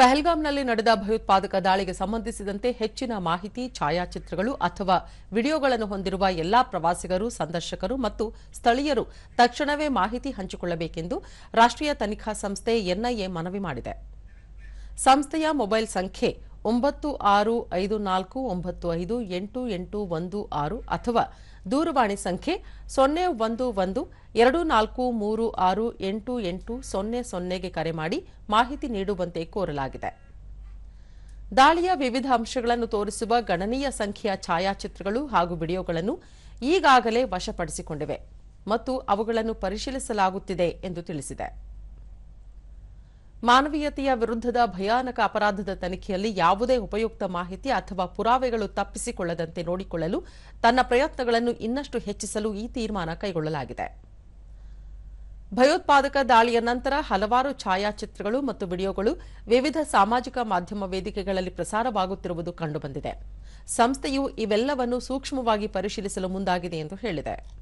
ಪಹಲ್ಗಾಮ್ನಲ್ಲಿ ನಡೆದ ಭಯೋತ್ಪಾದಕ ದಾಳಿಗೆ ಸಂಬಂಧಿಸಿದಂತೆ ಹೆಚ್ಚಿನ ಮಾಹಿತಿ, ಛಾಯಾಚಿತ್ರಗಳು ಅಥವಾ ವಿಡಿಯೋಗಳನ್ನು ಹೊಂದಿರುವ ಎಲ್ಲಾ ಪ್ರವಾಸಿಗರು, ಸಂದರ್ಶಕರು ಮತ್ತು ಸ್ಥಳೀಯರು ತಕ್ಷಣವೇ ಮಾಹಿತಿ ಹಂಚಿಕೊಳ್ಳಬೇಕೆಂದು ರಾಷ್ಟ್ರೀಯ ತನಿಖಾ ಸಂಸ್ಥೆ ಎನ್ಐಎ ಮನವಿ ಮಾಡಿದೆ. ಸಂಸ್ಥೆಯ ಮೊಬೈಲ್ ಸಂಖ್ಯೆ ಒಂಬತ್ತು ಆರು ಐದು ನಾಲ್ಕು ಒಂಬತ್ತು ಐದು ಎಂಟು ಎಂಟು ಒಂದು ಆರು ಅಥವಾ ದೂರವಾಣಿ ಸಂಖ್ಯೆ ಸೊನ್ನೆ ಒಂದು ಒಂದು ಎರಡು ನಾಲ್ಕು ಮೂರು ಆರು ಎಂಟು ಎಂಟು ಸೊನ್ನೆ ಸೊನ್ನೆಗೆ ಕರೆ ಮಾಡಿ ಮಾಹಿತಿ ನೀಡುವಂತೆ ಕೋರಲಾಗಿದೆ. ದಾಳಿಯ ವಿವಿಧ ಅಂಶಗಳನ್ನು ತೋರಿಸುವ ಗಣನೀಯ ಸಂಖ್ಯೆಯ ಛಾಯಾಚಿತ್ರಗಳು ಹಾಗೂ ವಿಡಿಯೋಗಳನ್ನು ಈಗಾಗಲೇ ವಶಪಡಿಸಿಕೊಂಡಿವೆ ಮತ್ತು ಅವುಗಳನ್ನು ಪರಿಶೀಲಿಸಲಾಗುತ್ತಿದೆ ಎಂದು ತಿಳಿಸಿದೆ. ಮಾನವೀಯತೆಯ ವಿರುದ್ಧದ ಭಯಾನಕ ಅಪರಾಧದ ತನಿಖೆಯಲ್ಲಿ ಯಾವುದೇ ಉಪಯುಕ್ತ ಮಾಹಿತಿ ಅಥವಾ ಪುರಾವೆಗಳು ತಪ್ಪಿಸಿಕೊಳ್ಳದಂತೆ ನೋಡಿಕೊಳ್ಳಲು ತನ್ನ ಪ್ರಯತ್ನಗಳನ್ನು ಇನ್ನಷ್ಟು ಹೆಚ್ಚಿಸಲು ಈ ತೀರ್ಮಾನ ಕೈಗೊಳ್ಳಲಾಗಿದೆ. ಭಯೋತ್ಪಾದಕ ದಾಳಿಯ ನಂತರ ಹಲವಾರು ಛಾಯಾಚಿತ್ರಗಳು ಮತ್ತು ವಿಡಿಯೋಗಳು ವಿವಿಧ ಸಾಮಾಜಿಕ ಮಾಧ್ಯಮ ವೇದಿಕೆಗಳಲ್ಲಿ ಪ್ರಸಾರವಾಗುತ್ತಿರುವುದು ಕಂಡುಬಂದಿದೆ. ಸಂಸ್ಥೆಯು ಇವೆಲ್ಲವನ್ನು ಸೂಕ್ಷ್ಮವಾಗಿ ಪರಿಶೀಲಿಸಲು ಮುಂದಾಗಿದೆ ಎಂದು ಹೇಳಿದೆ.